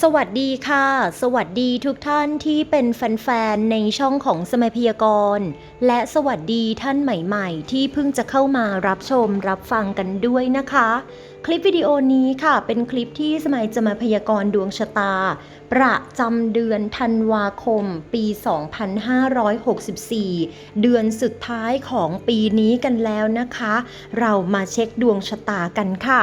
สวัสดีค่ะ สวัสดีทุกท่านที่เป็นแฟนๆ ในช่องของสมัยพยากรณ์และสวัสดีท่านใหม่ๆ ที่เพิ่งจะเข้ามารับชมรับฟังกันด้วยนะคะ คลิปวิดีโอนี้ค่ะ เป็นคลิปที่สมัยจะมาพยากรณ์ดวงชะตา ประจำเดือนธันวาคม ปี 2564 เดือนสุดท้ายของปีนี้กันแล้วนะคะ เรามาเช็คดวงชะตากันค่ะ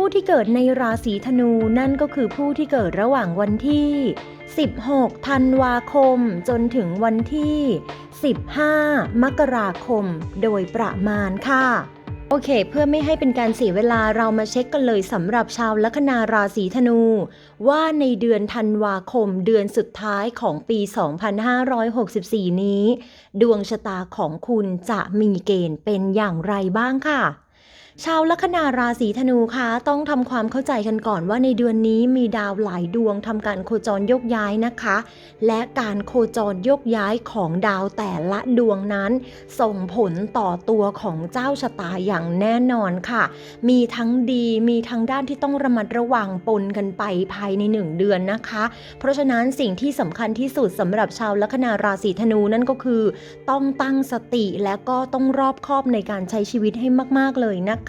ผู้ที่เกิดในราศีธนูนั่นก็คือผู้ที่เกิดระหว่างวันที่ 16 ธันวาคม จนถึงวันที่ 15 มกราคม โดยประมาณค่ะ โอเค เพื่อไม่ให้เป็นการเสียเวลาเรามาเช็คกันเลยสำหรับชาวลัคนาราศีธนู ว่าในเดือนธันวาคมเดือนสุดท้ายของปี 2564 นี้ ดวงชะตาของคุณจะมีเกณฑ์เป็นอย่างไรบ้างค่ะ ชาวลัคนาราศีธนูคะต้องทำความเข้าใจกันก่อนว่าในเดือนนี้มีดาวหลายดวงทำการโคจรยกย้ายนะคะ และการโคจรยกย้ายของดาวแต่ละดวงนั้น ส่งผลต่อตัวของเจ้าชะตาอย่างแน่นอนค่ะ มีทั้งดีมีทั้งด้านที่ต้องระมัดระวังปนกันไปภายในหนึ่งเดือนนะคะ เพราะฉะนั้นสิ่งที่สำคัญที่สุดสำหรับชาวลัคนาราศีธนูนั่นก็คือ ต้องตั้งสติและก็ต้องรอบคอบในการใช้ชีวิตให้มาก ๆเลยนะคะ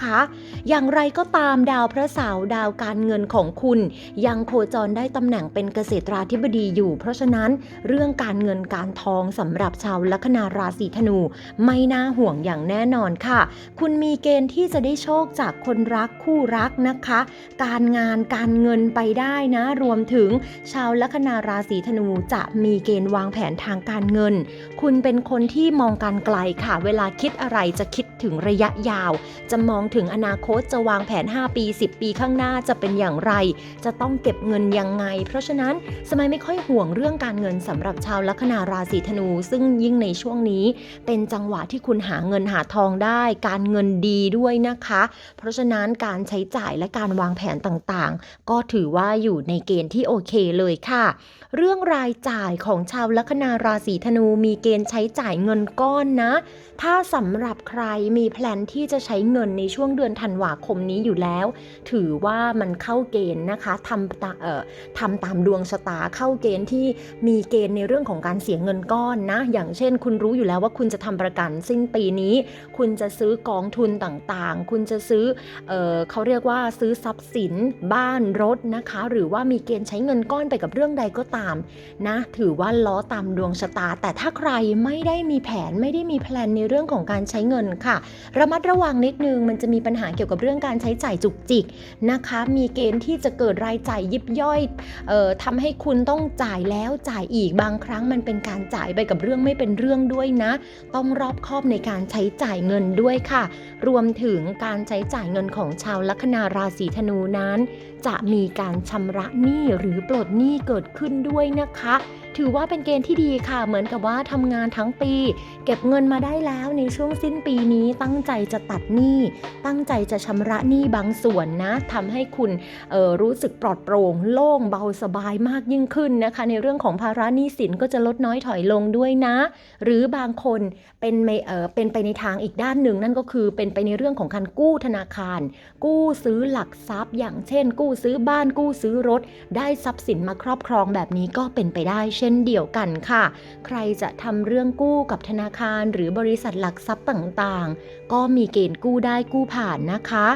อย่างไรก็ตามดาวพระเสาร์ดาวการเงินของคุณ ยังโคจรได้ตำแหน่งเป็นเกษตราธิบดีอยู่ เพราะฉะนั้นเรื่องการเงินการทองสำหรับชาวลัคนาราศีธนู ไม่น่าห่วงอย่างแน่นอนค่ะ คุณมีเกณฑ์ที่จะได้โชคจากคนรักคู่รักนะคะ การงานการเงินไปได้นะ รวมถึงชาวลัคนาราศีธนูจะมีเกณฑ์วางแผนทางการเงิน คุณเป็นคนที่มองการไกลค่ะ เวลาคิดอะไรจะคิดถึงระยะยาว จะมองถึงอนาคตจะวางแผน 5 ปี 10 ปีข้างหน้าจะเป็นอย่างไร จะต้องเก็บเงินยังไง เพราะฉะนั้นสมัยไม่ค่อยห่วงเรื่องการเงินสำหรับชาวลัคนาราศีธนู ซึ่งยิ่งในช่วงนี้ เป็นจังหวะที่คุณหาเงินหาทองได้ การเงินดีด้วยนะคะ เพราะฉะนั้นการใช้จ่ายและการวางแผนต่างๆ ก็ถือว่าอยู่ในเกณฑ์ที่โอเคเลยค่ะ เรื่องรายจ่ายของชาวลัคนาราศีธนูมีเกณฑ์ใช้จ่ายเงินก้อนนะ ถ้าสำหรับใครมีแพลนที่จะใช้เงินในช่วงเดือนธันวาคมนี้อยู่แล้ว ถือว่ามันเข้าเกณฑ์นะคะทำตาเอ่อทำตามดวงชะตาเข้าเกณฑ์ที่มีเกณฑ์ในเรื่องของการเสียเงินก้อนนะ อย่างเช่น คุณรู้อยู่แล้วว่าคุณจะทำประกันสิ้นปีนี้ คุณจะซื้อกองทุนต่างๆ คุณจะซื้อเออเขาเรียกว่าซื้อทรัพย์สินบ้านรถนะคะ หรือว่ามีเกณฑ์ใช้เงินก้อนไปกับเรื่องใดก็ตามนะถือว่าล้อตามดวงชะตา แต่ถ้าใครไม่ได้มีแผนไม่ได้มีแพลนในเรื่องของการใช้เงินค่ะ ระมัดระวังนิดนึงมันจะมีปัญหาเกี่ยวกับเรื่องการใช้จ่ายจุกจิกนะคะ มีเกณฑ์ที่จะเกิดรายจ่ายยิบย่อยเอ่อทำให้คุณต้องจ่ายแล้วจ่ายอีกบางครั้งมันเป็นการจ่ายไปกับเรื่องไม่เป็นเรื่องด้วยนะ ต้องรอบคอบในการใช้จ่ายเงินด้วยค่ะ รวมถึงการใช้จ่ายเงินของชาวลัคนาราศีธนูนั้นจะมีการชำระหนี้หรือปลดหนี้เกิดขึ้นด้วยนะคะ ถือว่าเป็นเกณฑ์ที่ดีค่ะ เหมือนกับว่าทำงานทั้งปี เก็บเงินมาได้แล้วในช่วงสิ้นปีนี้ตั้งใจจะตัดหนี้ ตั้งใจจะชำระหนี้บางส่วนนะทำให้คุณออรู้สึกปลอดโปร่งโล่งเบาสบายมากยิ่งขึ้นนะคะ ในเรื่องของภาระหนี้สินก็จะลดน้อยถอยลงด้วยนะ หรือบางคนเป็นไม่เออเป็นไปในทางอีกด้านหนึ่ง นั่นก็คือเป็นไปในเรื่องของการกู้ธนาคาร กู้ซื้อหลักทรัพย์ อย่างเช่น กู้ซื้อบ้านกู้ซื้อรถ ได้ทรัพย์สินมาครอบครองแบบนี้ก็เป็นไปได้เช่นเดียวกันค่ะ ใครจะทำเรื่องกู้กับธนาคาร หรือบริษัทหลักทรัพย์ต่างๆ ก็มีเกณฑ์กู้ได้กู้ผ่านนะคะ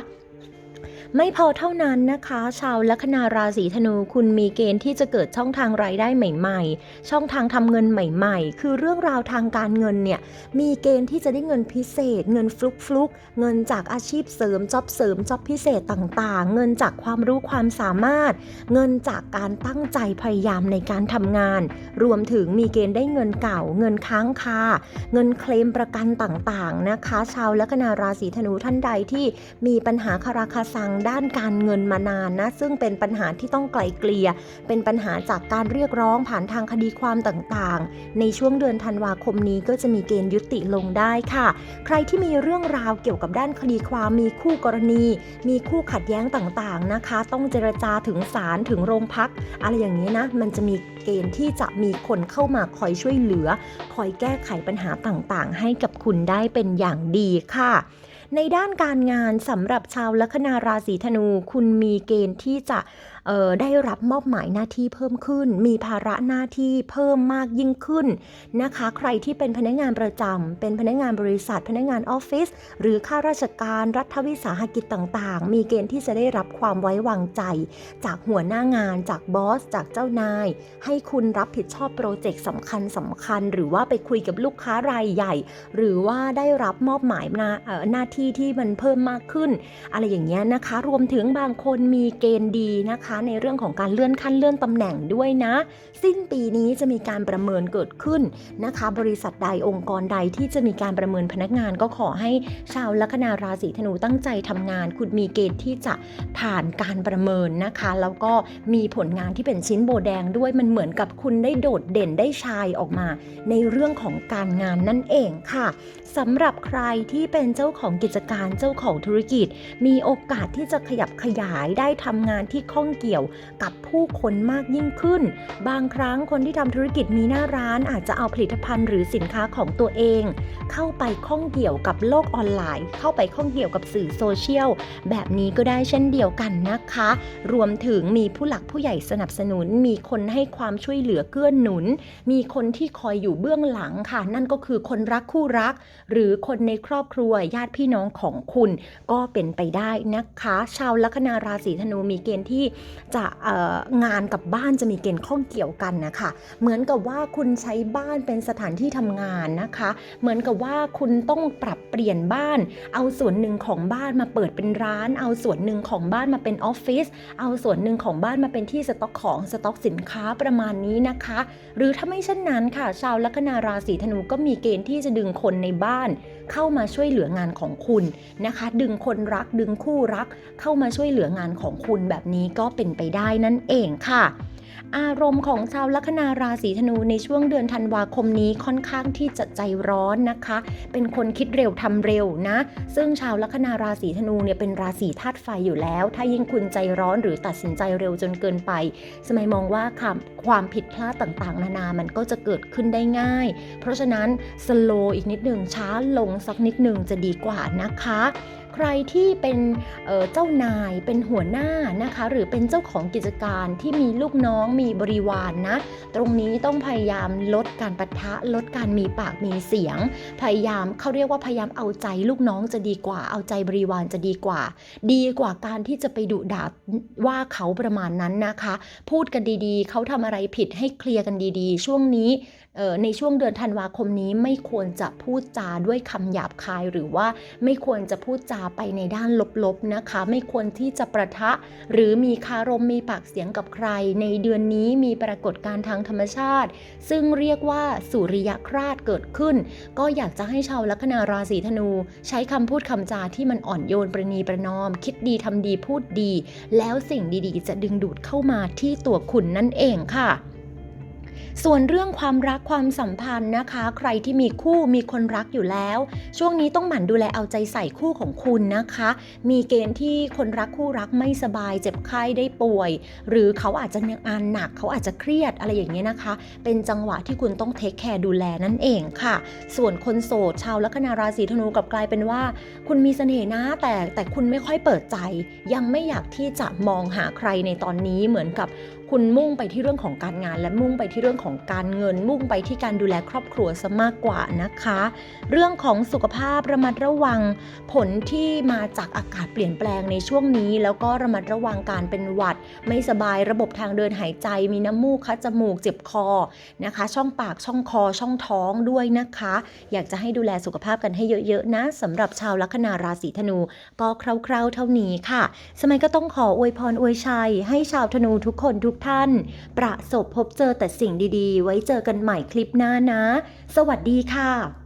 ไม่พอเท่านั้นนะคะ ชาวลัคนาราศีธนูคุณมีเกณฑ์ที่จะเกิดช่องทางรายได้ใหม่ๆ ช่องทางทำเงินใหม่ๆ คือเรื่องราวทางการเงินเนี่ยมีเกณฑ์ที่จะได้เงินพิเศษ เงินฟลุกฟลุกๆเงินจากอาชีพเสริมจ็อบเสริมจ็อบพิเศษต่างๆ เงินจากความรู้ความสามารถ เงินจากการตั้งใจพยายามในการทำงาน รวมถึงมีเกณฑ์ได้เงินเก่า เงินค้างคาเงินเคลมประกันต่างๆนะคะ ชาวลัคนาราศีธนูท่านใดที่มีปัญหาคาราคาซังด้านการเงินมานานนะ ซึ่งเป็นปัญหาที่ต้องไกลเกลี่ย เป็นปัญหาจากการเรียกร้องผ่านทางคดีความต่างๆ ในช่วงเดือนธันวาคมนี้ก็จะมีเกณฑ์ยุติลงได้ค่ะ ใครที่มีเรื่องราวเกี่ยวกับด้านคดีความมีคู่กรณี มีคู่ขัดแย้งต่างๆนะคะ ต้องเจรจาถึงศาลถึงโรงพัก อะไรอย่างนี้นะ มันจะมีเกณฑ์ที่จะมีคนเข้ามาคอยช่วยเหลือ คอยแก้ไขปัญหาต่างๆ ให้กับคุณได้เป็นอย่างดีค่ะ ในด้านการงานสำหรับชาวลัคนาราศีธนู คุณมีเกณฑ์ที่จะได้รับมอบหมายหน้าที่เพิ่มขึ้น มีภาระหน้าที่เพิ่มมากยิ่งขึ้นนะคะ ใครที่เป็นพนักงานประจำเป็นพนักงานบริษัท พนักงานออฟฟิศหรือข้าราชการรัฐวิสาหกิจต่างๆ มีเกณฑ์ที่จะได้รับความไว้วางใจ จากหัวหน้างาน จากบอส จากเจ้านาย ให้คุณรับผิดชอบโปรเจกต์สำคัญสำคัญ หรือว่าไปคุยกับลูกค้ารายใหญ่ หรือว่าได้รับมอบหมายหน้าเอ่อหน้าที่ที่มันเพิ่มมากขึ้น อะไรอย่างเงี้ยนะคะ รวมถึงบางคนมีเกณฑ์ดีนะคะ ในเรื่องของการเลื่อนขั้นเลื่อนตำแหน่งด้วยนะ สิ้นปีนี้จะมีการประเมินเกิดขึ้นนะคะ บริษัทใดองค์กรใดที่จะมีการประเมินพนักงานก็ขอให้ชาวลัคนาราศีธนูตั้งใจทำงาน คุณมีเกณฑ์ที่จะผ่านการประเมินนะคะ แล้วก็มีผลงานที่เป็นชิ้นโบแดงด้วยมันเหมือนกับคุณได้โดดเด่นได้ชายออกมา ในเรื่องของการงานนั่นเองค่ะสำหรับใครที่เป็นเจ้าของกิจการเจ้าของธุรกิจ มีโอกาสที่จะขยับขยายได้ทำงานที่ข้องเกี่ยวกับผู้คนมากยิ่งขึ้น บางครั้งคนที่ทำธุรกิจมีหน้าร้านอาจจะเอาผลิตภัณฑ์หรือสินค้าของตัวเอง เข้าไปข้องเกี่ยวกับโลกออนไลน์ เข้าไปข้องเกี่ยวกับสื่อโซเชียลแบบนี้ก็ได้เช่นเดียวกันนะคะ รวมถึงมีผู้หลักผู้ใหญ่สนับสนุน มีคนให้ความช่วยเหลือเกื้อหนุน มีคนที่คอยอยู่เบื้องหลังค่ะ นั่นก็คือคนรักคู่รัก หรือคนในครอบครัวญาติพี่น้องของคุณก็เป็นไปได้นะคะ ชาวลัคนาราศีธนูมีเกณฑ์ที่จะงานกับบ้านจะมีเกณฑ์ข้องเกี่ยวกันนะคะ เหมือนกับว่าคุณใช้บ้านเป็นสถานที่ทำงานนะคะ เหมือนกับว่าคุณต้องปรับเปลี่ยนบ้าน เอาส่วนหนึ่งของบ้านมาเปิดเป็นร้าน เอาส่วนหนึ่งของบ้านมาเป็นออฟฟิศ เอาส่วนหนึ่งของบ้านมาเป็นที่สต็อกของสต็อกสินค้าประมาณนี้นะคะ หรือถ้าไม่เช่นนั้นค่ะ ชาวลัคนาราศีธนูก็มีเกณฑ์ที่จะดึงคนในบ้าน เข้ามาช่วยเหลืองานของคุณนะคะ ดึงคนรักดึงคู่รัก เข้ามาช่วยเหลืองานของคุณแบบนี้ก็เป็นไปได้นั่นเองค่ะ อารมณ์ของชาวลัคนาราศีธนูในช่วงเดือนธันวาคมนี้ค่อนข้างที่จะใจร้อนนะคะ เป็นคนคิดเร็วทำเร็วนะ ซึ่งชาวลัคนาราศีธนูเนี่ยเป็นราศีธาตุไฟอยู่แล้ว ถ้ายิ่งคุณใจร้อนหรือตัดสินใจเร็วจนเกินไป สมัยมองว่าคความผิดพลาดต่างๆ นานามันก็จะเกิดขึ้นได้ง่าย เพราะฉะนั้นสโลอีกนิดหนึ่งช้าลงสักนิดหนึ่งจะดีกว่านะคะ ใครที่เป็นเเจ้านายเป็นหัวหน้านะคะ หรือเป็นเจ้าของกิจการที่มีลูกน้องมีบริวารนนะ ตรงนี้ต้องพยายามลดการปะทะ ลดการมีปากมีเสียง พยายามเขาเรียกว่าพยายามเอาใจลูกน้องจะดีกว่า เอาใจบริวารจะดีกว่า ดีกว่าการที่จะไปดุด่าว่าเขาประมาณนั้นนะคะ พูดกันดีๆ เขาทำอะไรผิดให้เคลียร์กันดีๆ ช่วงนี้ ในช่วงเดือนธันวาคมนี้ไม่ควรจะพูดจาด้วยคำหยาบคาย หรือว่าไม่ควรจะพูดจาไปในด้านลบๆนะคะ ไม่ควรที่จะประทะ หรือมีคารมมีปากเสียงกับใคร ในเดือนนี้มีปรากฏการณ์ทางธรรมชาติ ซึ่งเรียกว่าสุริยคราสเกิดขึ้น ก็อยากจะให้ชาวลัคนาราศีธนู ใช้คำพูดคำจาที่มันอ่อนโยนประนีประนอม คิดดีทำดีพูดดี แล้วสิ่งดีๆ จะดึงดูดเข้ามาที่ตัวคุณนั่นเองค่ะ ส่วนเรื่องความรักความสัมพันธ์นะคะ ใครที่มีคู่มีคนรักอยู่แล้ว ช่วงนี้ต้องหมั่นดูแลเอาใจใส่คู่ของคุณนะคะ มีเกณฑ์ที่คนรักคู่รักไม่สบายเจ็บไข้ได้ป่วย หรือเขาอาจจะงานหนักเขาอาจจะเครียดอะไรอย่างเงี้ยนะคะ เป็นจังหวะที่คุณต้องเทคแคร์ดูแลนั่นเองค่ะ ส่วนคนโสดชาวลัคนาราศีธนูกับกลายเป็นว่า คุณมีเสน่ห์นะแต่แต่คุณไม่ค่อยเปิดใจ ยังไม่อยากที่จะมองหาใครในตอนนี้เหมือนกับ คุณมุ่งไปที่เรื่องของการงาน และมุ่งไปที่เรื่องของการเงิน มุ่งไปที่การดูแลครอบครัวซะมากกว่านะคะ เรื่องของสุขภาพระมัดระวัง ผลที่มาจากอากาศเปลี่ยนแปลงในช่วงนี้ แล้วก็ระมัดระวังการเป็นหวัด ไม่สบายระบบทางเดินหายใจ มีน้ำมูกคัดจมูกเจ็บคอนะคะ ช่องปากช่องคอช่องท้องด้วยนะคะ อยากจะให้ดูแลสุขภาพกันให้เยอะๆนะสำหรับชาวลัคนาราศีธนู ก็คร่าวๆเท่านี้ค่ะ สมัยก็ต้องขออวยพรอวยชัยให้ชาวธนูทุกคนทุกท่าน ประสบพบเจอแต่สิ่งดีๆ ไว้เจอกันใหม่คลิปหน้านะ สวัสดีค่ะ